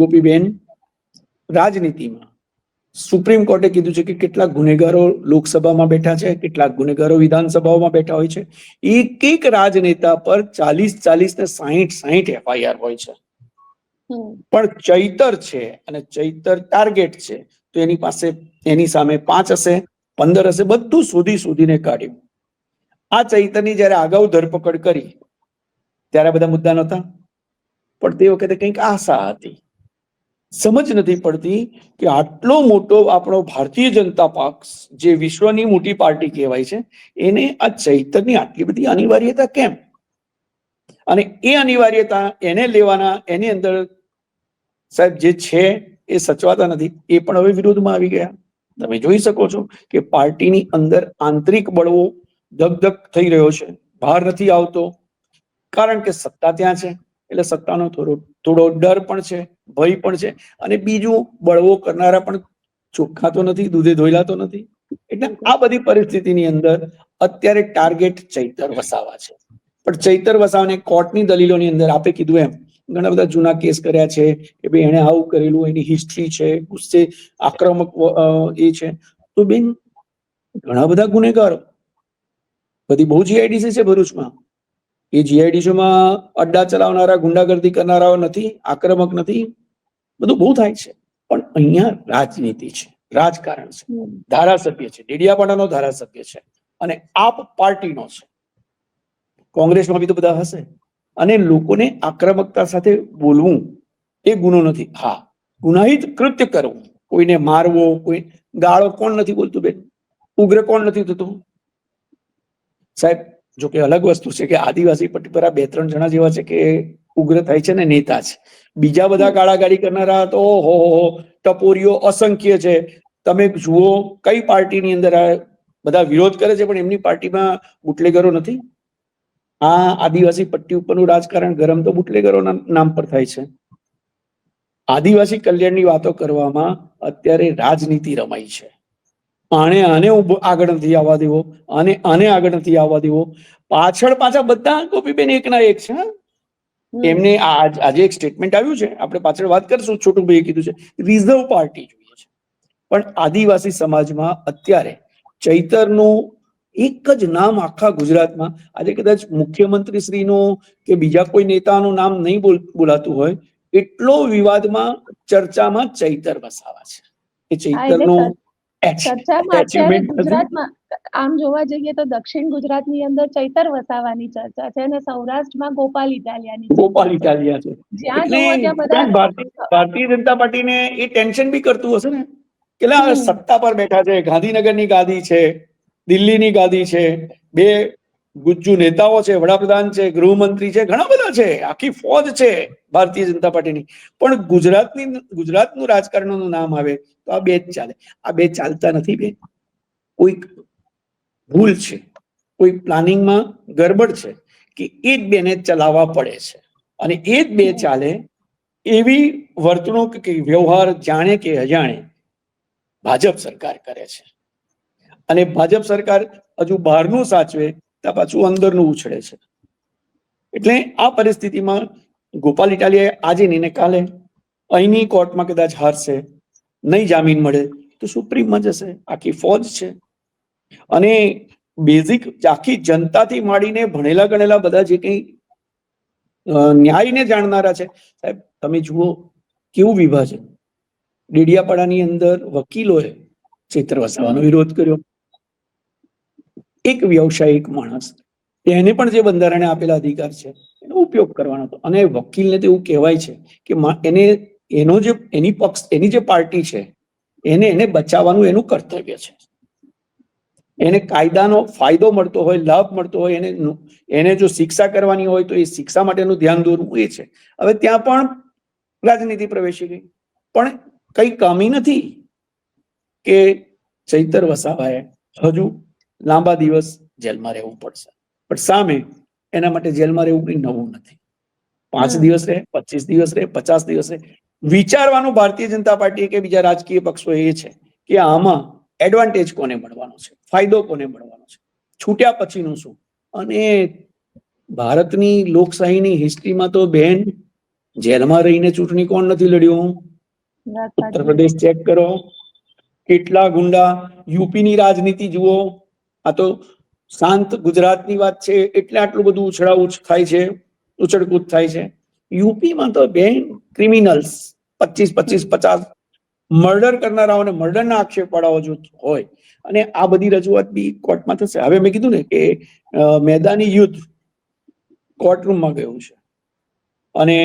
ગોપીબેન રાજનીતિમાં સુપ્રીમ કોર્ટે કીધું છે કે કેટલાક ગુનેગારો લોકસભામાં બેઠા છે કેટલાક ગુનેગારો વિધાનસભાઓમાં બેઠા હોય છે. એક એક રાજનેતા પર ચાલીસ ચાલીસ ને સાહીઠ સાહીઠ એફઆઈઆર હોય છે. પણ ચૈતર છે અને ચૈતર ટાર્ગેટ છે તો એની પાસે એની સામે પાંચ હશે પંદર હશે બધું શોધી શોધીને કાઢ્યું. આ ચૈતરની જ્યારે અગાઉ ધરપકડ કરી ત્યારે બધા મુદ્દા નહોતા. પણ તે વખતે કંઈક આશા હતી. સમજ નથી પડતી કે આટલો મોટો આપણો ભારતીય જનતા પક્ષ, જે વિશ્વની મોટી પાર્ટી કહેવાય છે, એને આ ચૈતરની આટલી બધી અનિવાર્યતા કેમ? અને એ અનિવાર્યતા એને લેવાના, એની અંદર સાહેબ જે છે એ સચવાતા નથી, એ પણ હવે વિરોધમાં આવી ગયા. તમે જોઈ શકો છો કે પાર્ટીની અંદર આંતરિક બળવો ધગધગ થઈ રહ્યો છે. બહાર નથી આવતો. કારણ કે સત્તા ત્યાં છે. એટલે સત્તાનો થોડો થોડો ડર પણ છે, ભય પણ છે અને બીજું બળવો કરનારા પણ ચોખ્ખા તો નથી, દૂધે ધોયેલા તો નથી. એટલે આ બધી પરિસ્થિતિની અંદર અત્યારે ટાર્ગેટ ચૈતર વસાવા છે. પણ ચૈતર વસાવાને કોર્ટની દલીલોની અંદર આપે કીધું એમ. ઘણા બધા જૂના કેસ કર્યા છે કે ભાઈ એને આવું કરેલું, એની હિસ્ટ્રી છે, ગુસ્સે આક્રમક એ છે. તો બેન, ઘણા બધા ગુનેગારો, બધી બહુ જીઆઈડીસી છે ભરૂચમાં. એ જીઆઈડીસીમાં અડ્ડા ચલાવનારા ગુંડાગર્દી કરનારાઓ નથી આક્રમક નથી. બધું બહુ થાય છે. પણ અહીંયા રાજનીતિ છે રાજકારણ છે ધારાસભ્ય છે ડેડિયાપાડાનો ધારાસભ્ય છે અને આપ પાર્ટીનો છે. કોંગ્રેસમાં બી તો બધા હશે. અને લોકોને આક્રમકતા સાથે બોલવું એ ગુનો નથી. હા ગુનાહિત કૃત્ય કરવું. કોઈને મારવો કોઈ ગાળો કોણ નથી બોલતું બેન? ઉગ્ર કોણ નથી થતું? સાહેબ જો કે અલગ વસ્તુ છે કે આદિવાસી પટ્ટી પર આ બે ત્રણ જણા જેવા છે કે ઉગ્ર થાય છે ને નેતા છે. બીજા બધા ગાળાગાળી કરનારા તો હો હો ટપોરીઓ અસંખ્ય છે. તમે જુઓ કઈ પાર્ટીની અંદર આ બધા વિરોધ કરે છે પણ એમની પાર્ટીમાં બુટલેગરો નથી? આ આદિવાસી પટ્ટી ઉપરનું રાજકારણ ગરમ તો બુટલેગરોના નામ પર થાય છે. આદિવાસી કલ્યાણની વાતો કરવામાં અત્યારે રાજનીતિ રમાઈ છે. આને આને આગળ નથી આવવા દેવો આને આને આગળ નથી આવવા દેવો. પાછળ પાછા બધા ગોપીબેન એકના એક છે એમને આજે એક સ્ટેટમેન્ટ આવ્યું છે આપણે પાછળ વાત કરીશું છોટુભાઈએ કીધું છે રિઝર્વ પાર્ટી જોઈએ છે. પણ આદિવાસી સમાજમાં અત્યારે ચૈતરનું એક જ નામ આખા ગુજરાતમાં આજે કદાચ મુખ્યમંત્રી શ્રીનું કે બીજા કોઈ નેતાનું નામ નહીં બોલાતું હોય એટલો વિવાદમાં ચર્ચામાં ચૈતર વસાવા છે. એ ચૈતરનો ચર્ચામાં અત્યારે ગુજરાતમાં આમ જોવા જઈએ તો દક્ષિણ ગુજરાતની અંદર ચૈતર વસાવાની ચર્ચા છે અને સૌરાષ્ટ્રમાં ગોપાલ ઇટાલિયાની ગોપાલ ઇટાલિયા છે. જ્યાં બધા ભારતીય ભારતીય જનતા પાર્ટીને એ ટેન્શન બી કરતું હશે ને? કે સત્તા પર બેઠા છે? ગાંધીનગરની ગાદી છે દિલ્હીની ગાદી છે બે ગુજ્જુ નેતાઓ છે વડાપ્રધાન છે ગૃહમંત્રી છે ઘણા બધા છે. આખી ફોજ છે ભારતીય જનતા પાર્ટીની. પણ ગુજરાતની ગુજરાતનું રાજકારણનું નામ આવે. તો આ બે જ ચાલે. આ બે ચાલતા નથી બે કોઈક ભૂલ છે. કોઈ પ્લાનિંગમાં ગરબડ છે કે એ જ બેને ચલાવવા પડે છે. અને એ જ બે ચાલે એવી વર્તણૂક કે વ્યવહાર જાણે કે અજાણે ભાજપ સરકાર કરે છે. અને ભાજપ સરકાર હજુ બહારનું સાચવે ત્યાં પાછું અંદરનું ઉછળે છે. એટલે આ પરિસ્થિતિમાં ગોપાલ ઇટાલીએ આજે નહીં કાલે અહીંની કોર્ટમાં કદાચ હારશે. નહીં જામીન મળે, તો સુપ્રીમમાં જશે આખી ફોજ છે. અને બેઝિક આખી જનતાથી માંડીને ભણેલા ગણેલા બધા જે કંઈ ન્યાયને જાણનારા છે. સાહેબ, તમે જુઓ કેવું વિભાજન. ડેડિયાપાડાની અંદર વકીલોએ ચિત્ર વસાવાનો વિરોધ કર્યો. એક વ્યવસાયિક માણસ. એને પણ જે બંધારણે આપેલા અધિકાર છે, એનો ઉપયોગ કરવાનો હતો. અને વકીલને તો એવું કહેવાય છે કે એને એનો જે એની પક્ષ એની જે પાર્ટી છે એને એને બચાવવાનું એનું કર્તવ્ય છે. એને કાયદાનો ફાયદો મળતો હોય લાભ મળતો હોય એને એને જો શિક્ષા કરવાની હોય તો એ શિક્ષા માટેનું ધ્યાન દોરવું એ છે. હવે ત્યાં પણ રાજનીતિ પ્રવેશી ગઈ. પણ કઈ કમી નથી કે ચૈતર વસાવાએ હજુ લાંબા દિવસ જેલમાં રહેવું પડશે. પણ સામે એના માટે જેલમાં રહેવું કઈ નવું નથી. પાંચ દિવસ રહે પચીસ દિવસ રહે પચાસ દિવસ રહે વિચારવાનું ભારતીય જનતા પાર્ટી કે બીજા રાજકીય પક્ષો એ છે કે આમાં એડવાન્ટેજ કોને મળવાનો છે? ફાયદો કોને મળવાનો છે? છૂટ્યા પછીનું શું? અને ભારતની લોકશાહીની હિસ્ટ્રીમાં તો બેન જેલમાં રહીને ચૂંટણી કોણ નથી લડ્યું? ઉત્તર પ્રદેશ ચેક કરો. કેટલા ગુંડા યુપીની રાજનીતિ જુઓ. આ તો શાંત ગુજરાતની વાત છે. એટલે આટલું બધું ઉછળાઉછ થાય છે, ઉછળકૂદ થાય છે. યુપીમાં તો બેન ક્રિમિનલ્સ પચીસ પચીસ પચાસ મર્ડર કરનારાઓને મર્ડરના આક્ષેપ વાળાઓ જો હોય અને આ બધી રજૂઆત બી કોર્ટમાં થશે. હવે મેં કીધું ને કે મેદાની યુદ્ધ કોર્ટરૂમમાં ગયું છે. અને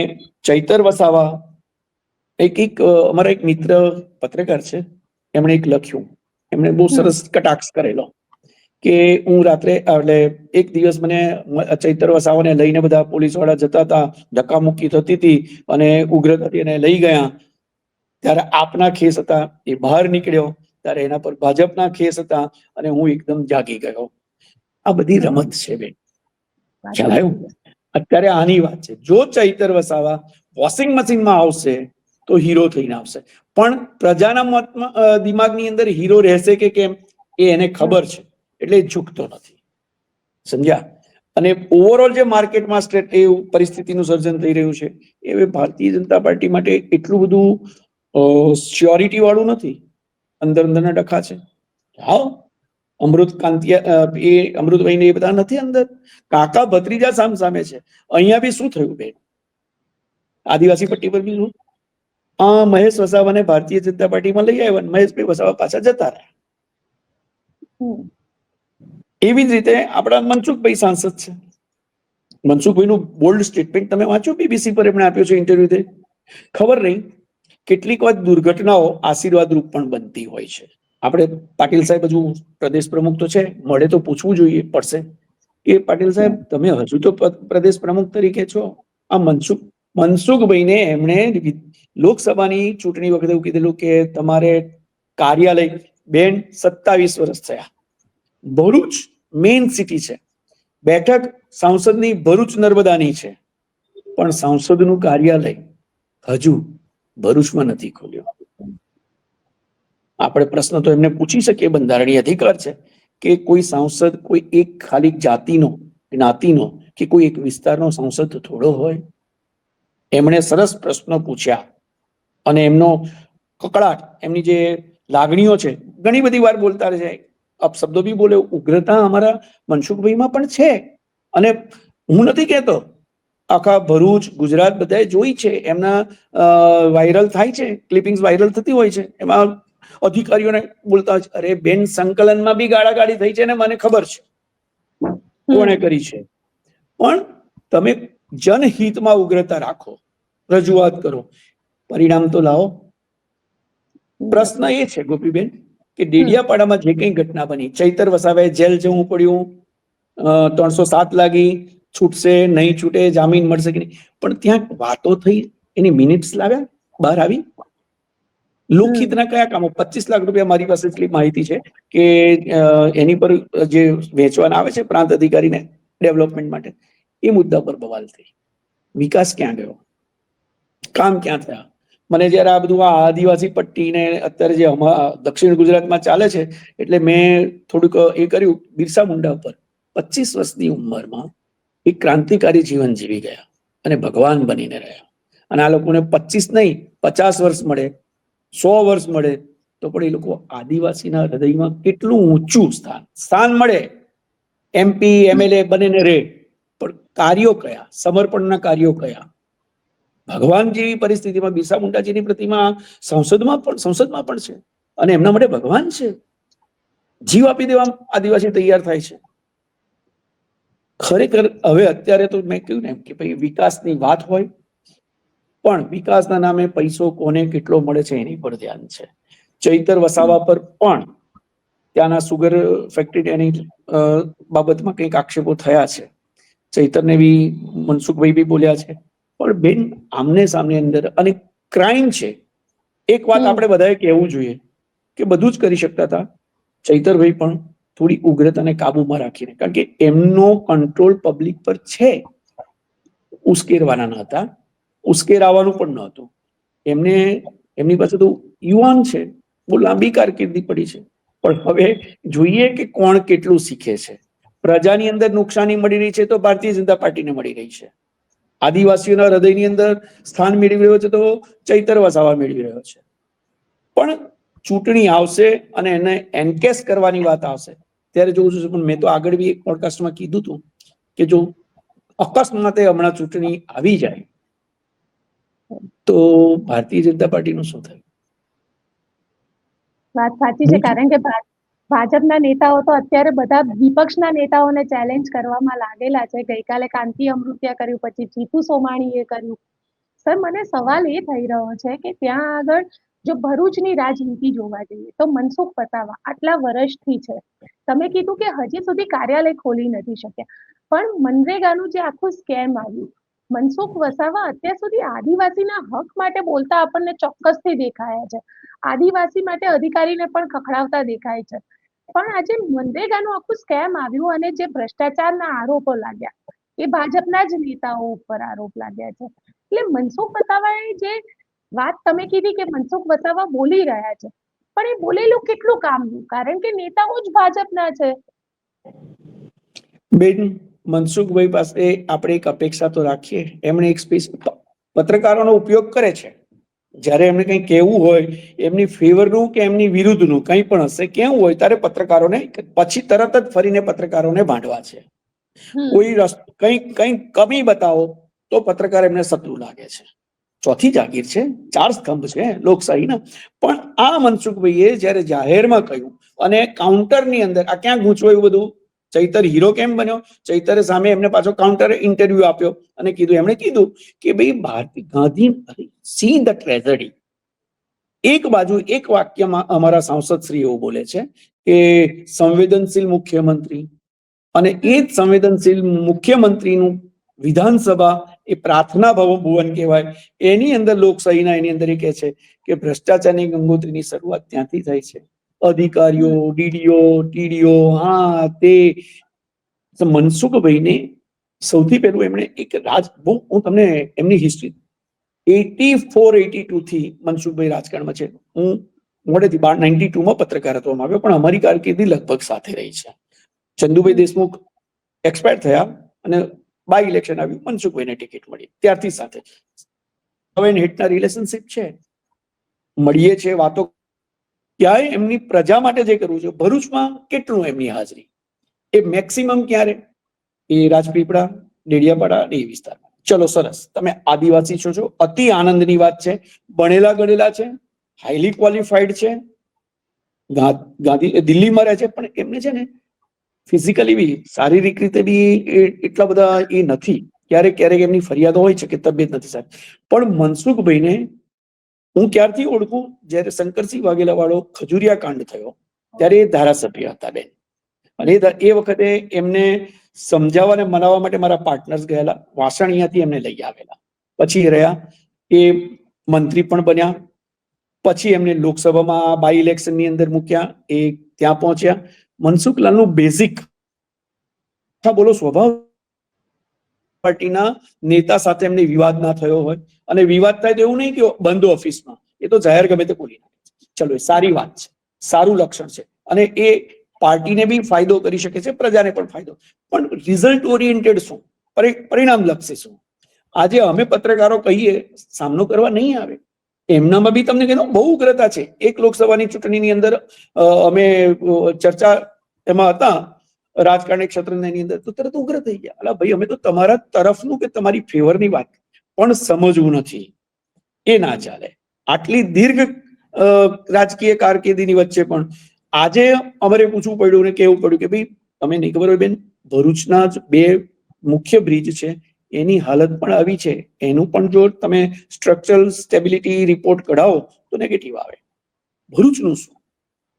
ચૈતર વસાવા એક એક અમારા એક મિત્ર પત્રકાર છે એમણે એક લખ્યું. એમણે બહુ સરસ કટાક્ષ કરેલો. કે હું રાત્રે, એટલે એક દિવસ મને ચૈતર વસાવાને લઈને બધા પોલીસવાળા જતા હતા ધક્કામુક્કી થતી હતી અને ઉગ્રતાથી એને લઈ ગયા. ત્યારે આપના ખેસ હતા, એ બહાર નીકળ્યો. ત્યારે એના પર ભાજપના ખેસ હતા અને હું એકદમ જાગી ગયો. આ બધી રમત છે બેન. ખ્યાલ અત્યારે આની વાત છે. જો ચૈતર વસાવા વોશિંગ મશીનમાં આવશે, તો હીરો થઈને આવશે. પણ પ્રજાના મતમાં દિમાગની અંદર હીરો રહેશે કે કેમ? એ એને ખબર છે. એટલે ઝૂકતો નથી. સમજ્યા? અને ઓવરઓલ જે માર્કેટમાં પરિસ્થિતિનું સર્જન થઈ રહ્યું છે, એ ભારતીય જનતા પાર્ટી માટે એટલું બધું સ્યોરિટી વાળું નથી. અંદર અંદરના ડખા છે. હા અમૃત કાંતિયા એ અમૃતભાઈ ને એ બધા નથી અંદર. કાકા ભત્રીજા સામ સામે છે. અહીંયા બી શું થયું બેન? આદિવાસી પટ્ટી પર બી શું? આ મહેશ વસાવાને ભારતીય જનતા પાર્ટીમાં લઈ આવ્યા મહેશભાઈ વસાવા પાછા જતા રહ્યા. એવી જ રીતે આપણા મનસુખભાઈ સાંસદ છે. મનસુખભાઈનું બોલ્ડ સ્ટેટમેન્ટ તમે વાંચો બીબીસી પર એમણે આપ્યો છે ઇન્ટરવ્યુ તે. ખબર નહીં, કેટલીક વાર દુર્ઘટનાઓ આશીર્વાદ રૂપ પણ બનતી હોય છે. આપણે પાટીલ સાહેબ હજુ પ્રદેશ પ્રમુખ તો છે, મળે તો પૂછવું જોઈએ, પડશે. એ પાટીલ સાહેબ, તમે હજુ તો પ્રદેશ પ્રમુખ તરીકે છો. આ મનસુખ, મનસુખભાઈને એમણે લોકસભાની ચૂંટણી વખતે એવું કીધેલું કે તમારે કાર્યાલય બેન સત્તાવીસ વર્ષ થયા. ભરૂચ મેઇન સિટી છે. બેઠક સાંસદની ભરૂચ નર્મદાની છે. પણ સાંસદનું કાર્યાલય હજુ ભરૂચમાં નથી ખોલ્યો. આપણે પ્રશ્ન તો એમને પૂછી શકીએ બંધારણીય અધિકાર છે કે કોઈ સાંસદ કોઈ એક ખાલી જાતિનો, જ્ઞાતિનો કે કોઈ એક વિસ્તારનો સાંસદ થોડો હોય? એમણે સરસ પ્રશ્નો પૂછ્યા અને એમનો કકડાટ એમની જે લાગણીઓ છે, ઘણી બધી વાર બોલતા રહે છે. અપશબ્દો બી બોલે ઉગ્રતા અમારા મનસુખભાઈમાં પણ છે. અને હું નથી કહેતો આખા ભરૂચ ગુજરાત બધાએ જોઈ છે એમના વાયરલ થાય છે ક્લિપિંગ્સ વાયરલ થતી હોય છે. એમાં અધિકારીઓને બોલતા હોય છે અરે બેન સંકલનમાં બી ગાળાગાળી થઈ છે ને મને ખબર છે. કોણે કરી છે? પણ તમે જનહિતમાં ઉગ્રતા રાખો રજૂઆત કરો. પરિણામ તો લાવો. પ્રશ્ન એ છે ગોપીબેન કે ડેડિયાપાડામાં જે કંઈ ઘટના બની. ચૈતર વસાવે જેલ જવું પડ્યું ત્રણસો સાત લાગી છૂટશે નહીં છૂટે જામીન મળશે કે નહીં. પણ ત્યાં વાતો થઈ એની મિનિટ્સ લાવ્યા બહાર આવી. લોકહિતના કયા કામો? પચીસ લાખ રૂપિયા મારી પાસે એટલી માહિતી છે કે એની પર જે વેચવાના આવે છે પ્રાંત અધિકારીને ડેવલપમેન્ટ માટે એ મુદ્દા પર બવાલ થઈ. વિકાસ ક્યાં ગયો? કામ ક્યાં થયા? મને જ્યારે આ બધું આ આદિવાસી પટ્ટી ને અત્યારે જે દક્ષિણ ગુજરાતમાં ચાલે છે, એટલે મેં થોડુંક એ કર્યું બિરસા મુંડા પર પચીસ વર્ષની ઉંમરમાં એક ક્રાંતિકારી જીવન જીવી ગયા અને ભગવાન બનીને રહ્યા. અને આ લોકોને પચીસ નહીં, પચાસ વર્ષ મળે, સો વર્ષ મળે, તો પણ એ લોકો આદિવાસીના હૃદયમાં કેટલું ઊંચું સ્થાન. સ્થાન મળે. એમપી એમએલએ બનીને રહે પણ કાર્યો કયા? સમર્પણના કાર્યો કયા? ભગવાન જેવી પરિસ્થિતિમાં બિરસા મુંડાજીની પ્રતિમા સંસદમાં પણ સંસદમાં પણ છે. અને એમના માટે ભગવાન છે. જીવ આપી દેવા આદિવાસી તૈયાર થાય છે. ખરેખર હવે અત્યારે તો મેં કહ્યું ને કે ભાઈ વિકાસની વાત હોય, પણ વિકાસના નામે પૈસો કોને કેટલો મળે છે એની પર ધ્યાન છે. ચૈતર વસાવા પર પણ ત્યાંના સુગર ફેક્ટરી એની બાબતમાં કંઈક આક્ષેપો થયા છે. ચૈતરને બી મનસુખભાઈ બી બોલ્યા છે. પણ બેન આમને સામને અંદર અને ક્રાઇમ છે. એક વાત આપણે બધાએ કહેવું જોઈએ કે બધું જ કરી શકતા હતા. ચૈતરભાઈ પણ થોડી ઉગ્રતાને કાબુમાં રાખીને કારણ કે એમનો કંટ્રોલ પબ્લિક પર છે. ઉશ્કેરવાના ન હતા. ઉશ્કેરાવાનું પણ ન હતું. એમને એમની પાસે તો યુવાન છે. બહુ લાંબી કારકિર્દી પડી છે. પણ હવે જોઈએ કે કોણ કેટલું શીખે છે. પ્રજાની અંદર નુકસાની મળી રહી છે તો ભારતીય જનતા પાર્ટીને મળી રહી છે. આદિવાસીઓના હૃદયની અંદર સ્થાન મેળવી રહ્યો છે તો ચૈતર વસાવા મેળવી રહ્યો છે. પણ ચૂંટણી આવશે અને એને એન્કેસ કરવાની વાત આવશે. ત્યારે જોઉં છું પણ મેં તો આગળ બી એક પોડકાસ્ટમાં કીધું હતું કે જો અકસ્માતે હમણાં ચૂંટણી આવી જાય તો ભારતીય જનતા પાર્ટીનું શું થયું? વાત સાચી છે કારણ કે ભાજપના નેતાઓ તો અત્યારે બધા વિપક્ષના નેતાઓને ચેલેન્જ કરવામાં લાગેલા છે. ગઈકાલે કાંતિ અમૃત્યા કર્યું, પછી જીતુ સોમાણીએ કર્યું. સર, મને સવાલ એ થઈ રહ્યો છે કે ત્યાં આગળ જો ભરૂચની રાજનીતિ જોવા જઈએ, તો મનસુખ વસાવા આટલા વર્ષથી છે. તમે કીધું કે હજી સુધી કાર્યાલય ખોલી નથી શક્યા. પણ મનરેગાનું જે આખું સ્કેમ આવ્યું, મનસુખ વસાવા અત્યાર સુધી આદિવાસીના હક માટે બોલતા આપણને ચોક્કસથી દેખાયા છે. આદિવાસી માટે અધિકારીને પણ ખખડાવતા દેખાય છે. પણ આજે મનરેગાનું આખું સ્કેમ આવ્યું અને જે ભ્રષ્ટાચારના આરોપો લાગ્યા, એ ભાજપના જ નેતાઓ ઉપર આરોપ લાગ્યા છે. એટલે મનસુખ વસાવાએ જે વાત તમે કીધી કે મનસુખ વસાવા બોલી રહ્યા છે, પણ એ બોલેલું કેટલું કામનું? કારણ કે નેતાઓ જ ભાજપના છે. બેન, મનસુખભાઈ પાસે આપણે એક અપેક્ષા તો રાખીએ. એમણે એક સ્પીચ પત્રકારોનો ઉપયોગ કરે છે. જ્યારે એમને કંઈ કહેવું હોય એમની ફેવરનું કે એમની વિરુદ્ધનું કંઈ પણ હશે કેવું હોય ત્યારે પત્રકારોને પછી તરત જ ફરીને પત્રકારોને ભાંડવા છે. કોઈ રસ્તો કંઈ કંઈ કમી બતાવો તો પત્રકાર એમને શત્રુ લાગે છે. ચોથી જાગીર છે ચાર સ્તંભ છે લોકશાહીના. પણ આ મનસુખભાઈએ જ્યારે જાહેરમાં કહ્યું અને કાઉન્ટરની અંદર આ ક્યાં ગૂંચવાયું બધું? ચૈતર હીરો કેમ બન્યો? ચૈતરે સામે એમને પાછો કાઉન્ટર ઇન્ટરવ્યુ આપ્યો અને કીધું એમણે કીધું કે ભાઈ Bharati Gandhi see the tragedy એક બાજુ એક વાક્યમાં અમારા સાંસદ શ્રી એવું બોલે છે કે સંવેદનશીલ મુખ્યમંત્રી અને એ જ સંવેદનશીલ મુખ્યમંત્રીનું વિધાનસભા એ પ્રાર્થના ભવન કહેવાય. એની અંદર લોકશાહીના એની અંદર એ કહે છે કે ભ્રષ્ટાચારની ગંગોત્રીની શરૂઆત ત્યાંથી થાય છે. અધિકારીઓ, ડીડીઓ, ટીડીઓ, હા, તે. મનસુખભાઈને સૌથી પહેલું એમણે એક રાજ બહુ હું તમને એમની history eighty four, eighty two થી મનસુખભાઈ રાજકારણમાં છે. હું મોડેથી બાર, નાઇન્ટી ટુમાં પત્રકારત્વમાં આવ્યો, પણ અમારી કારકિર્દી લગભગ સાથે રહી છે. ચંદુભાઈ દેશમુખ એક્સપાયર થયા અને બાય ઇલેક્શન આવ્યું મનસુખભાઈને ટિકિટ મળી. ત્યારથી સાથે. હવે હિટના રિલેશનશિપ છે. મળીએ છે, વાતો ક્યાંય એમની પ્રજા માટે જે કરવું છે, ભરૂચમાં કેટલું એમની હાજરી? એ મેક્સિમમ ક્યારે? એ રાજપીપળા, ડેડિયાપાડા એ વિસ્તારમાં. ચલો સરસ. તમે આદિવાસી છો છો. અતિ આનંદની વાત છે. ભણેલા ગણેલા છે. હાઈલી ક્વોલિફાઈડ છે. ગાંધી દિલ્હીમાં રહે છે. પણ એમને છે ને ફિઝિકલી બી, શારીરિક રીતે બી એટલા બધા એ નથી. ક્યારેક ક્યારેક એમની ફરિયાદો હોય છે કે તબિયત નથી સારી. પણ મનસુખભાઈને હું ક્યારથી ઓળખું? જ્યારે શંકરસિંહ વાઘેલા વાળો ખજુરિયા કાંડ થયો, ત્યારે એ ધારાસભ્ય હતા બેન. અને એ વખતે એમને સમજાવવા અને મનાવવા માટે મારા પાર્ટનર્સ ગયેલા. વાસણીયાથી એમને લઈ આવેલા. પછી રહ્યા એ મંત્રી પણ બન્યા. પછી એમને લોકસભામાં બાય ઇલેક્શનની અંદર મૂક્યા. એ ત્યાં પહોંચ્યા. મનસુખલાલનું બેઝિક બોલો, સ્વભાવ પાર્ટીના નેતા સાથે એમને વિવાદ ના થયો હોય અને વિવાદ થાય તો એવું નહીં કે બંધ ઓફિસમાં. એ તો જાહેર ગમે તે બોલી નાખે. ચલો, એ સારી વાત છે. સારું લક્ષણ છે. અને એ પાર્ટીને બી ફાયદો કરી શકે છે, પ્રજાને પણ ફાયદો. પણ રિઝલ્ટ ઓરિએન્ટેડ શું? પરિણામ લક્ષી શું? આજે અમે પત્રકારો કહીએ, સામનો કરવા નહીં આવે. એમનામાં બી તમને કહેતો, બહુ ઉગ્રતા છે. એક લોકસભાની ચૂંટણીની અંદર અમે ચર્ચા એમાં હતા, રાજકારણી ક્ષેત્રની અંદર, તો તરત ઉગ્ર થઈ ગયા. અલા ભાઈ, અમે તો તમારા તરફનું કે તમારી ફેવરની વાત પણ સમજવું નથી. એ ના ચાલે. આટલી દીર્ઘ રાજકીય કારકિર્દીની વચ્ચે પણ આજે અમારે પૂછવું પડ્યું ને કેવું પડ્યું કે ભાઈ, તમે નહીં ખબર હોય બેન ભરૂચના જ બે મુખ્ય બ્રિજ છે, એની હાલત પણ આવી છે. એનું પણ જો તમે સ્ટ્રક્ચરલ સ્ટેબિલિટી રિપોર્ટ કઢાવો, તો નેગેટિવ આવે. ભરૂચનું શું?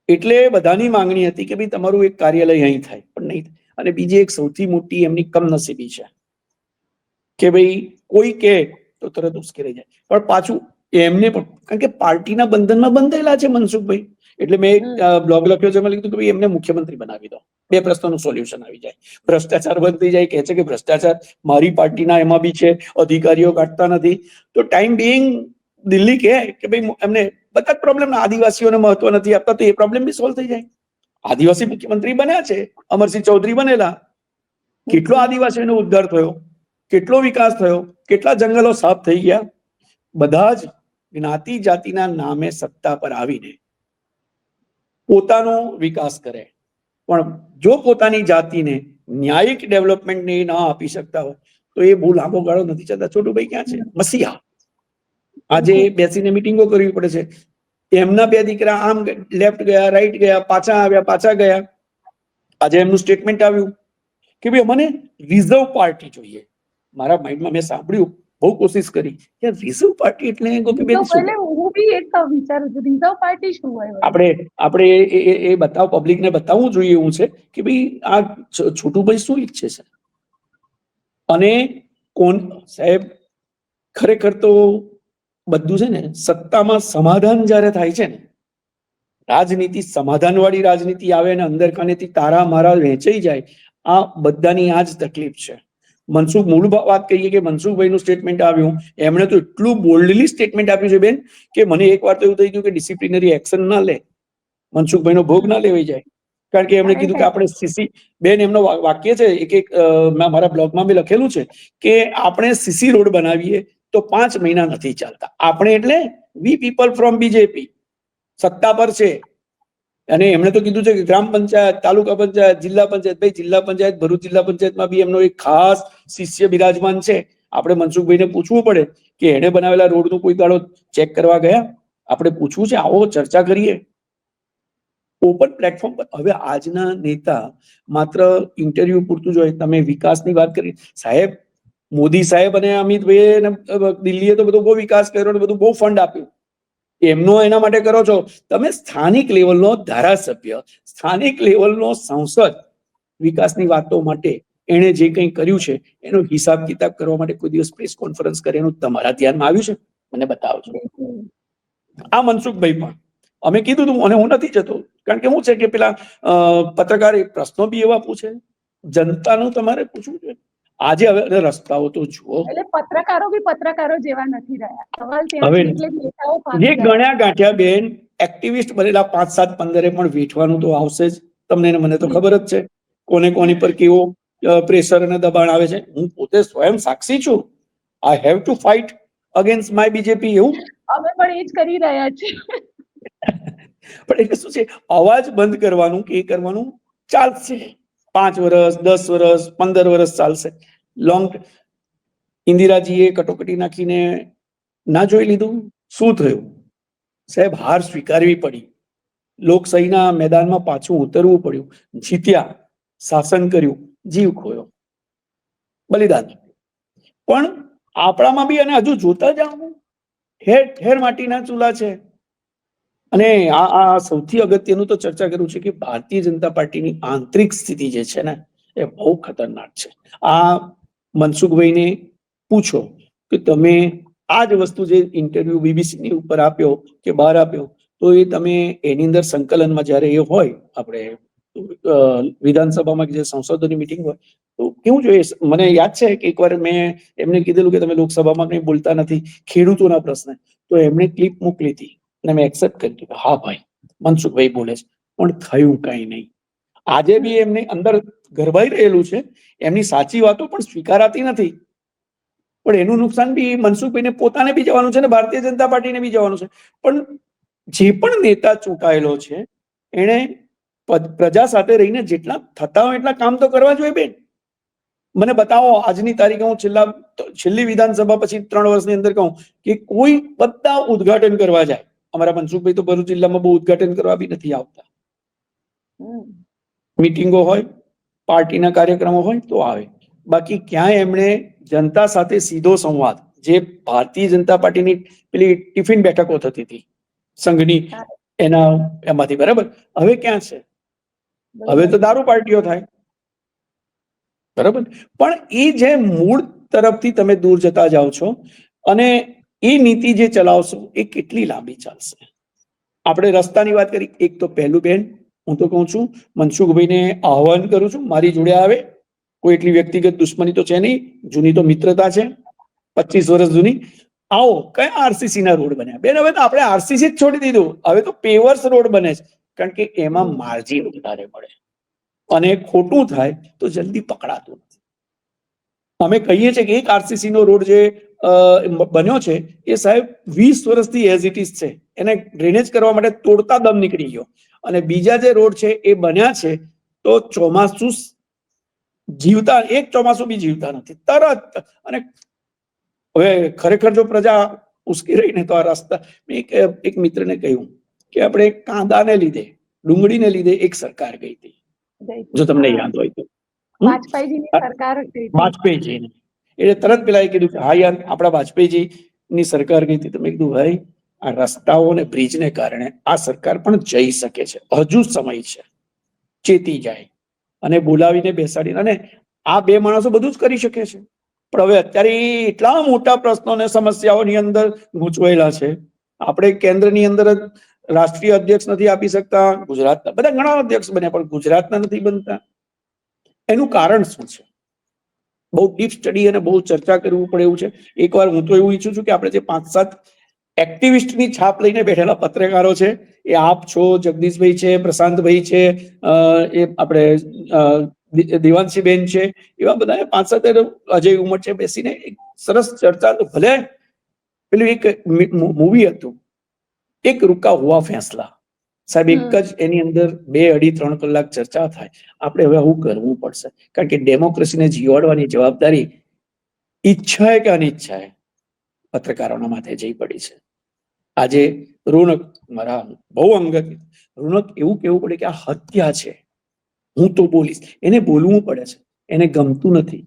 એટલે બધાની માંગણી હતી કે ભાઈ, તમારું એક કાર્યાલય અહીં થાય, પણ નહીં થાય. અને બીજી એક સૌથી મોટી એમની કમનસીબી છે. કે ભાઈ, કોઈ કે તો તરત ઉશ્કેરાઈ જાય. પણ પાછું એમને પણ, કારણ કે પાર્ટીના બંધનમાં બંધાયેલા છે મનસુખભાઈ. એટલે મેં બ્લોગ લખ્યો છે એમાં લીધું કે ભાઈ એમને મુખ્યમંત્રી બનાવી દો. બે પ્રશ્નોનું સોલ્યુશન આવી જાય. ભ્રષ્ટાચાર બંધ થઈ જાય કહે છે કે ભ્રષ્ટાચાર મારી પાર્ટીના એમાં બી છે અધિકારીઓ કાઢતા નથી. તો ટાઈમ બિંગ દિલ્હી કહે કે ભાઈ એમને બધા જ પ્રોબ્લેમ આદિવાસીઓને મહત્વ નથી આપતા તો એ પ્રોબ્લેમ બી સોલ્વ થઈ જાય. આદિવાસી મુખ્યમંત્રી બન્યા છે અમરસિંહ ચૌધરી બનેલા. કેટલો આદિવાસીઓનો ઉદ્ધાર થયો કેટલો વિકાસ થયો કેટલા જંગલો સાફ થઈ ગયા. બધા જ જ્ઞાતિ જાતિના નામે સત્તા પર આવીને પોતાનો વિકાસ કરે. પણ જો પોતાની જાતિને ન્યાયિક ડેવલપમેન્ટ ને ના આપી શકતા હોય, તો એ બહુ લાંબો ગાળો નથી ચાલતા. છોટુભાઈ ક્યાં છે? મસીહા. આજે બેસીને મિટિંગો કરવી પડે છે. એમના બે દીકરા આમ લેફ્ટ ગયા, રાઈટ ગયા, પાછા આવ્યા, પાછા ગયા. આજે એમનું સ્ટેટમેન્ટ આવ્યું કે ભાઈ મને રિઝર્વ પાર્ટી જોઈએ. મારા માઇન્ડમાં મેં સાંભળ્યું બહુ કોશિશ કરી. કે રિઝર્વ પાર્ટી એટલે ગોપીબેન શું? હું બી એક વિચારું છું રિઝર્વ પાર્ટી શું હોય? આપણે આપણે એ- એ બતાવ પબ્લિકને બતાવવું જોઈએ એવું છે કે ભાઈ આ છોટુભાઈ શું ઈચ્છે છે? અને કોણ સાહેબ ખરેખર તો બધું છે ને સત્તામાં સમાધાન જ્યારે થાય છે ને રાજનીતિ સમાધાનવાળી રાજનીતિ આવે અને અંદર કાનેથી તારા મારા વહેંચાઈ જાય આ બધાની આ જ તકલીફ છે. મનસુખ મૂળ વાત કહીએ કે મનસુખભાઈનું સ્ટેટમેન્ટ આવ્યું. એમણે તો એટલું બોલ્ડલી સ્ટેટમેન્ટ આપ્યું છે બેન કે મને એક વાર તો એવું થઈ ગયું કે ડિસિપ્લિનરી એક્શન ના લે. મનસુખભાઈનો ભોગ ના લેવાઈ જાય. કારણ કે એમણે કીધું કે આપણે સીસી બેન એમનો વાક્ય છે એક એક મેં મારા બ્લોગમાં મેં લખેલું છે કે આપણે સીસી રોડ બનાવીએ તો પાંચ મહિના નથી ચાલતા. આપણે એટલે વી પીપલ ફ્રોમ બીજેપી સત્તા પર છે. અને એમણે તો કીધું છે કે ગ્રામ પંચાયત, તાલુકા પંચાયત, જિલ્લા પંચાયત, ભાઈ જિલ્લા પંચાયત, ભરૂચ જિલ્લા પંચાયતમાં બી એમનો એક ખાસ શિષ્ય બિરાજમાન છે. આપણે મનસુખભાઈને પૂછવું પડે કે એણે બનાવેલા રોડનું કોઈ દાડો ચેક કરવા ગયા? આપણે પૂછવું છે, આવો ચર્ચા કરીએ. ઓપન પ્લેટફોર્મ પર, હવે આજના નેતા માત્ર ઇન્ટરવ્યુ પૂરતું જ હોય, તમે વિકાસની વાત કરી. સાહેબ, મોદી સાહેબ અને અમિતભાઈ અને દિલ્હીએ તો બધો બહુ વિકાસ કર્યો ને બધું બહુ ફંડ આપ્યું. એમનો એના માટે કરો છો? તમે સ્થાનિક લેવલનો ધારાસભ્ય, સ્થાનિક લેવલનો સંસદ વિકાસની વાતો માટે એણે જે કંઈ કર્યું છે, એનો હિસાબ કિતાબ કરવા માટે કોઈ દિવસ પ્રેસ કોન્ફરન્સ કરે એનું તમારા ધ્યાનમાં આવ્યું છે? મને બતાવજો આ મનસુખભાઈ પણ. અમે કીધું તું, અને હું નથી જતો. કારણ કે શું છે કે પેલા પત્રકાર પ્રશ્નો બી એવા પૂછે. જનતાનું તમારે પૂછવું જોઈએ. આજે હવે રસ્તાઓ તો જુઓ. એટલે પત્રકારો બી પત્રકારો જેવા નથી રહ્યા. હવે જે ગણ્યા ગાંઠ્યા બેન એક્ટિવિસ્ટ બનેલા પાંચ સાત પંદરે પણ વેઠવાનું તો આવશે જ. તમને મને તો ખબર જ છે. કોને કોની પર કેવો પ્રેશર અને દબાણ આવે છે. હું પોતે સ્વયં સાક્ષી છું. I have to fight against my BJP એવું? અમે પણ એ જ કરી રહ્યા છીએ. પણ એટલે શું છે? અવાજ બંધ કરવાનું કે એ કરવાનું ચાલશે. પાંચ વર્ષ દસ વર્ષ પંદર વર્ષ ચાલશે. લોંગ ઇન્દિરાજીએ કટોકટી નાખીને ના જોઈ લીધું, શું થયું? સાહેબ, હાર સ્વીકારવી પડી. લોકશાહીના મેદાનમાં પાછું ઉતરવું પડ્યું. જીત્યા, શાસન કર્યું, જીવ ખોયો. બલિદાન. પણ આપણામાં બી અને હજુ જોતા જાઓ ઠેર ઠેર માટીના ચૂલા છે. અને આ આ સૌથી અગત્યનું તો ચર્ચા કરું છે કે ભારતીય જનતા પાર્ટીની આંતરિક સ્થિતિ જે છે ને, એ બહુ ખતરનાક છે. આ મનસુખભાઈને પૂછો કે તમે આ જ વસ્તુ જે ઇન્ટરવ્યુ બીબીસીની ઉપર આપ્યો કે બહાર આપ્યો, તો એ તમે એની અંદર સંકલનમાં જ્યારે એ હોય, આપણે વિધાનસભામાં જે સંસદોની મિટિંગ હોય, તો કેવું જોઈએ? મને યાદ છે કે એકવાર મેં એમને કીધેલું કે તમે લોકસભામાં કંઈ બોલતા નથી, ખેડૂતોના પ્રશ્ન, તો એમણે ક્લિપ મોકલી હતી. અને મેં એક્સેપ્ટ કરી દીધું. હા ભાઈ મનસુખભાઈ બોલે છે, પણ થયું કઈ નહીં. આજે બી એમની અંદર ગરબાઈ રહેલું છે, એમની સાચી વાતો પણ સ્વીકારાતી નથી. પણ એનું નુકસાન બી મનસુખભાઈને પોતાને બી જવાનું છે ને ભારતીય જનતા પાર્ટીને બી જવાનું છે. પણ જે પણ નેતા ચૂંટાયેલો છે, એણે પ્રજા સાથે રહીને જેટલા થતા હોય એટલા કામ તો કરવા જોઈએ બેન. મને બતાવો, આજની તારીખે હું છેલ્લા, છેલ્લી વિધાનસભા પછી ત્રણ વર્ષની અંદર કહું કે કોઈ બધા ઉદ્ઘાટન કરવા જાય. અમારા મનસુખભાઈ તો ભરૂચ જિલ્લામાં બહુ ઉદ્ઘાટન કરવા બી નથી આવતા. મિટિંગો હોય પાર્ટીના કાર્યક્રમો હોય તો આવે. બાકી ક્યાંય એમણે જનતા સાથે સીધો સંવાદ જે ભારતીય જનતા પાર્ટીની પેલી ટિફિન બેઠકો થતી હતી સંઘની એના એમાંથી બરાબર? હવે ક્યાં છે? હવે તો દારૂ પાર્ટીઓ થાય. બરાબર? પણ એ જે મૂળ તરફથી તમે દૂર જતા જાઓ છો અને એ નીતિ જે ચલાવશો, એ કેટલી લાંબી ચાલશે? આપણે રસ્તાની વાત કરી, એક તો પહેલું બેન, હું તો કહું છું, મનસુખભાઈને આહવાન કરું છું, મારી જોડે આવે, કોઈ એટલી વ્યક્તિગત દુશ્મની તો છે નહીં, જૂની તો મિત્રતા છે, પચીસ વર્ષ જૂની, આવો, કયા આરસીસી ના રોડ બન્યા? બેન, હવે તો આપણે આરસીસી જ છોડી દીધું, હવે તો પેવર્સ રોડ બને છે, કારણ કે એમાં માર્જિન વધારે મળે. અને ખોટું થાય, તો જલ્દી પકડાતું નથી. અમે કહીએ છીએ કે એક આરસીસી નો રોડ જે બન્યો છે એ સાહેબ વીસ વર્ષથી એઝ ઇટ ઇઝ છે. એને ડ્રેનેજ કરવા માટે તોડતા દમ નીકળી ગયો. અને બીજા જે રોડ છે એ બન્યા છે તો ચોમાસું જીવતા એક ચોમાસું બી જીવતા નથી. તરત અને હવે ખરેખર જો પ્રજા ઉશ્કેરાઈ રહીને તો આ રસ્તા મેં એક એક મિત્રને કહ્યું કે આપણે કાંદાને લીધે ડુંગળીને લીધે એક સરકાર ગઈ હતી. જો તમને યાદ હોય તો. વાજપેયીજીની સરકાર. વાજપેયીજીને. એટલે તરત પેલા એ કીધું કે, હા યાર, આપણા વાજપેયીજી ની સરકાર ગઈ હતી. તમે કીધું, ભાઈ, આ રસ્તાઓ અને બ્રિજને કારણે આ સરકાર પણ જઈ શકે છે. હજુ સમય છે. ચેતી જાય. અને બોલાવીને બેસાડીને, અને આ બે માણસો બધું જ કરી શકે છે. પણ હવે અત્યારે એટલા મોટા પ્રશ્નો અને સમસ્યાઓની અંદર ગૂંચવાયેલા છે. આપણે કેન્દ્રની અંદર જ રાષ્ટ્રીય અધ્યક્ષ નથી આપી શકતા, ગુજરાતના બધા ઘણા અધ્યક્ષ બન્યા, પણ ગુજરાતના નથી બનતા. એનું કારણ શું છે? બહુ ડીપ સ્ટડી અને બહુ ચર્ચા કરવું પડે એવું છે. એકવાર હું તો એવું ઈચ્છું છું કે આપણે જે પાંચ સાત એક્ટિવિસ્ટની છાપ લઈને બેઠેલા પત્રકારો છે એ આપ છો જગદીશભાઈ છે પ્રશાંતભાઈ છે એ આપણે અ, દિ- દેવાંશીબેન છે એવા બધા પાંચ સાત અજય ઉમર છે બેસીને એક સરસ ચર્ચા તો ભલે પેલું એક મૂવી હતું. એક રૂકા હુઆ ફેંસલા. સાહેબ એક જ એની અંદર બે અઢી ત્રણ કલાક ચર્ચા થાય. આપણે હવે આવું કરવું પડશે? કારણ કે ડેમોક્રેસીને જીવાડવાની જવાબદારી ઈચ્છાએ કે અનિચ્છાએ પત્રકારોના માથે જઈ પડી છે. આજે રોનક મારા બહુ અંગત રોનક એવું કેવું પડે કે આ હત્યા છે. હું તો બોલીશ. એને બોલવું પડે છે. એને ગમતું નથી.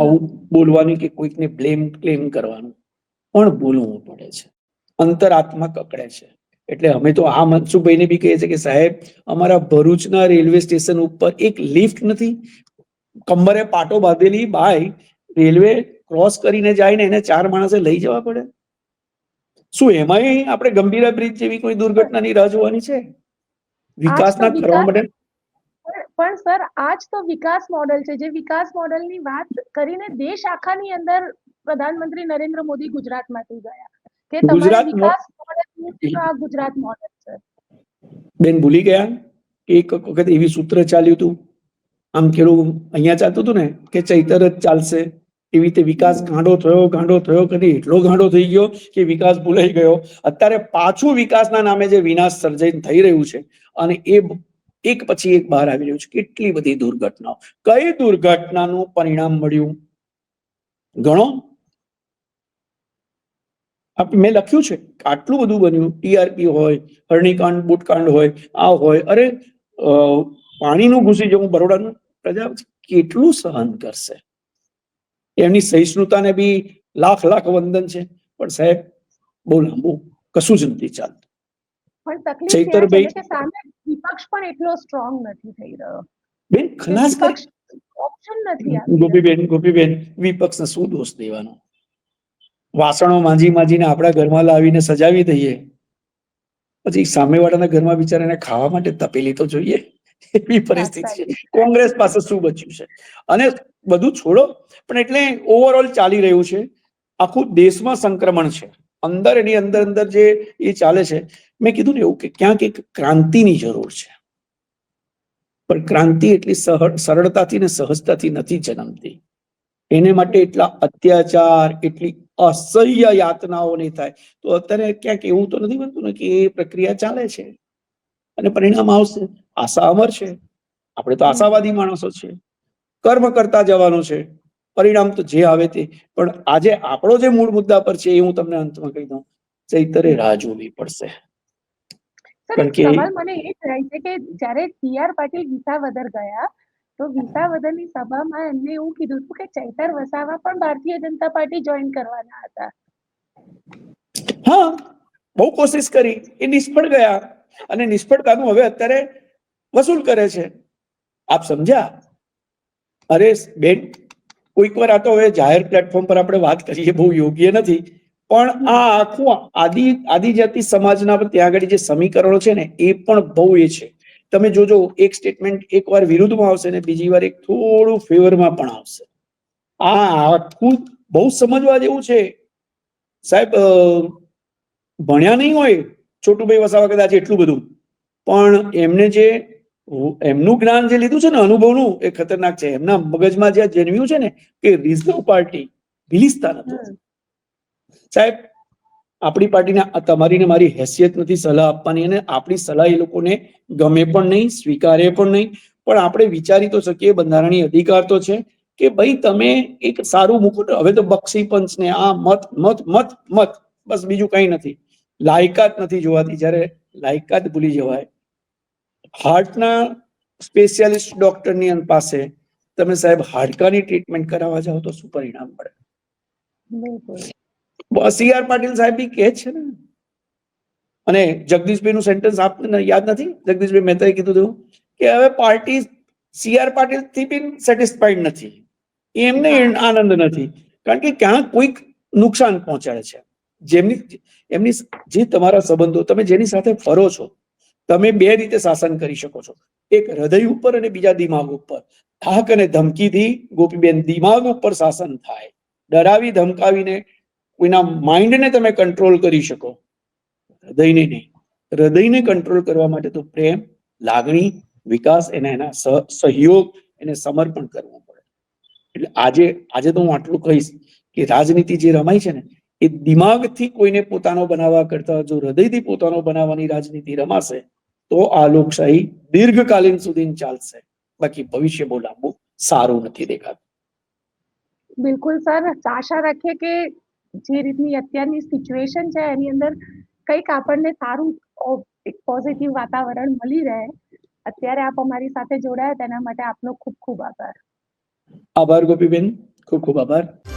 આવું બોલવાનું કે કોઈકને બ્લેમ ક્લેમ કરવાનું. પણ બોલવું પડે છે. અંતરાત્મા કકડે છે. એટલે અમે તો આ મનસુખભાઈને બી કહીએ છીએ કે સાહેબ અમારા ભરૂચના રેલવે સ્ટેશન ઉપર એક લિફ્ટ નથી. કમરે પાટો બાંધેલી બાય રેલવે ક્રોસ કરીને જાય ને એને ચાર માણસે લઈ જવા પડે. શું એમાંય આપણે ગંભીરા બ્રિજ જેવી કોઈ દુર્ઘટનાની રાહ જોવાની છે? વિકાસના વિકાસ- કરવા માટે પણ- સર આજ તો વિકાસ મોડેલ છે. જે વિકાસ મોડેલની વાત કરીને દેશ આખાની અંદર પ્રધાનમંત્રી નરેન્દ્ર મોદી ગુજરાતમાંથી ગયા. કે તમારે ગુજરાત વિકાસ ગુજરાત મોડેલ છે. બેન, ભૂલી ગયા? એક વખત એવી સૂત્ર ચાલ્યું હતું? આમ કેવું અહીંયા ચાલતું હતું ને, કે ચૈતર જ ચાલશે. એવી રીતે વિકાસ ગાંડો થયો ગાંડો થયો, કદી એટલો ગાંડો થઈ ગયો કે વિકાસ ભૂલાઈ ગયો. અત્યારે પાછું વિકાસના નામે જે વિનાશ સર્જન થઈ રહ્યું છે, અને એ એક પછી એક બહાર આવી રહ્યું છે. કેટલી બધી દુર્ઘટનાઓ. કઈ દુર્ઘટનાનું પરિણામ મળ્યું? આપ- મેં લખ્યું છે આટલું બધું બન્યું. ટીઆરપી હોય હરણીકાંડ બુટકાંડ હોય આ હોય. અરે પાણીનું ઘૂસી જવું બરોડાનું પ્રજા કેટલું સહન કરશે? એમની સહિષ્ણુતાને બી લાખ લાખ વંદન છે. પણ સાહેબ બહુ લાંબુ કશું જ નથી ચાલતું. પણ તકલીફ છે ચૈતરભાઈ- વિપક્ષ પણ એટલો સ્ટ્રોંગ નથી થઈ રહ્યો. બેન ખલાસ ઓપ્શન નથી. ગોપીબેન ગોપીબેન વિપક્ષને શું દોષ દેવાનો? વાસણો માંજી માંજીને આપણા ઘરમાં લાવીને સજાવી દઈએ. પછી સામેવાળાના ઘરમાં બિચારાને ખાવા માટે તપેલી તો જોઈએ. એવી પરિસ્થિતિ છે. કોંગ્રેસ પાસે શું બચ્યું છે? અને બધું છોડો પણ એટલે ઓવરઓલ ચાલી રહ્યું છે. આખું દેશમાં સંક્રમણ છે. અંદર એની અંદર અંદર જે એ ચાલે છે. મેં કીધું ને એવું કે ક્યાંક એક ક્રાંતિની જરૂર છે. પણ ક્રાંતિ એટલી સહ- સરળતાથી ને સહજતાથી નથી જન્મતી. એને માટે એટલા અત્યાચાર એટલી અસહ્ય યાતનાઓ નહીં થાય. તો અત્યારે ક્યાંક એવું તો નથી બનતું ને કે એ પ્રક્રિયા ચાલે છે અને પરિણામ આવશે. આશા અમર છે. આપણે તો આશાવાદી માણસો છે કર્મ કરતા જવાનું છે. પરિણામ તો જે આવે તે. પણ આજે આપણો જે મૂળ મુદ્દા પર છે એ હું તમને અંતમાં કહી દઉં. ચૈતરે રાહ જોવી પડશે. સવાલ મને એ થાય છે કે જ્યારે સી આર પાટીલ વિસાવદર ગયા તો વિસાવદરની સભામાં એમને એવું કીધું હતું કે ચૈતર વસાવા પણ ભારતીય જનતા પાર્ટી જોઈન કરવાના હતા. હા, બહુ કોશિશ કરી. એ નિષ્ફળ ગયા અને નિષ્ફળતાનું હવે અત્યારે વસૂલ કરે છે. આપ સમજ્યા? અરે બેન, કોઈક વાર આ તો હવે જાહેર પ્લેટફોર્મ પર આપણે વાત કરીએ, બહુ યોગ્ય નથી. પણ આ આખું આદિ, આદિજાતિ સમાજના ત્યાં આગળ જે સમીકરણો છે ને, એ પણ બહુ એ છે. તમે જોજો એક સ્ટેટમેન્ટ એક વાર વિરુદ્ધમાં આવશે ને બીજી વાર એક થોડું ફેવરમાં પણ આવશે. આ આખું બહુ સમજવા જેવું છે. સાહેબ ભણ્યા નહીં હોય છોટુભાઈ વસાવા કદાચ એટલું બધું. પણ એમને જે એમનું જ્ઞાન જે લીધું છે ને અનુભવનું એ ખતરનાક છે. એમના મગજમાં જે જન્મ્યું છે ને કે રિઝર્વ પાર્ટી ભીલિસ્તાન હતું. સાહેબ આપણી પાર્ટીના તમારી ને મારી હેસિયત નથી સલાહ આપવાની અને આપણી સલાહ એ લોકોને ગમે પણ નહીં, સ્વીકારે પણ નહીં. પણ આપણે વિચારી તો શકીએ, બંધારણીય અધિકાર તો છે કે ભાઈ તમે એક સારું મૂકો હવે તો બક્ષી પંચ ને આ મત મત મત મત, બસ બીજું કંઈ નથી. લાયકાત નથી જોવાતી. જ્યારે લાયકાત ભૂલી જવાય. હાર્ટના સ્પેશિયાલિસ્ટ ડોક્ટરની પાસે તમે સાહેબ હાડકાની ટ્રીટમેન્ટ કરાવવા જાઓ તો શું પરિણામ મળે? સી આર પાટીલ સાહેબ બી કહે છે ને. અને જગદીશભાઈ નું સેન્ટેન્સ આપને યાદ નથી? જગદીશભાઈ મહેતાએ કીધું હતું કે હવે પાર્ટી સી આર પાટીલથી બી સેટિસ્ફાઈડ નથી. એમને આનંદ નથી. કારણ કે ક્યાંક કોઈક નુકસાન પહોંચાડે છે. જેમની એમની જે તમારા સંબંધો તમે જેની સાથે ફરો છો તમે બે રીતે શાસન કરી શકો છો. એક હૃદય ઉપર અને બીજા દિમાગ ઉપર. થાક અને ધમકીથી ગોપીબેન દિમાગ ઉપર શાસન થાય. ડરાવી ધમકાવીને કોઈના માઇન્ડને તમે કંટ્રોલ કરી શકો. હૃદયને નહીં. હૃદયને કંટ્રોલ કરવા માટે તો પ્રેમ, લાગણી, વિકાસ એને એના સહયોગ એને સમર્પણ કરવું પડે. એટલે આજે આજે તો હું આટલું કહીશ કે રાજનીતિ જે રમાય છે ને, એ દિમાગથી કોઈને પોતાનો બનાવવા કરતા, જો હૃદયથી પોતાનો બનાવવાની રાજનીતિ રમાશે, તો આ લોકશાહી દીર્ઘકાલીન સુધી ચાલશે. બાકી ભવિષ્ય બહુ લાંબુ, સારું નથી દેખાતું. બિલકુલ સર, આશા રાખીએ કે જે રીતની અત્યારની સિચ્યુએશન છે, એની અંદર કંઈક આપણને સારું પોઝિટિવ વાતાવરણ મળી રહે. અત્યારે આપ અમારી સાથે જોડાયા, તેના માટે આપનો ખૂબ ખૂબ આભાર. આભાર, ગોપીબેન. ખૂબ ખૂબ આભાર.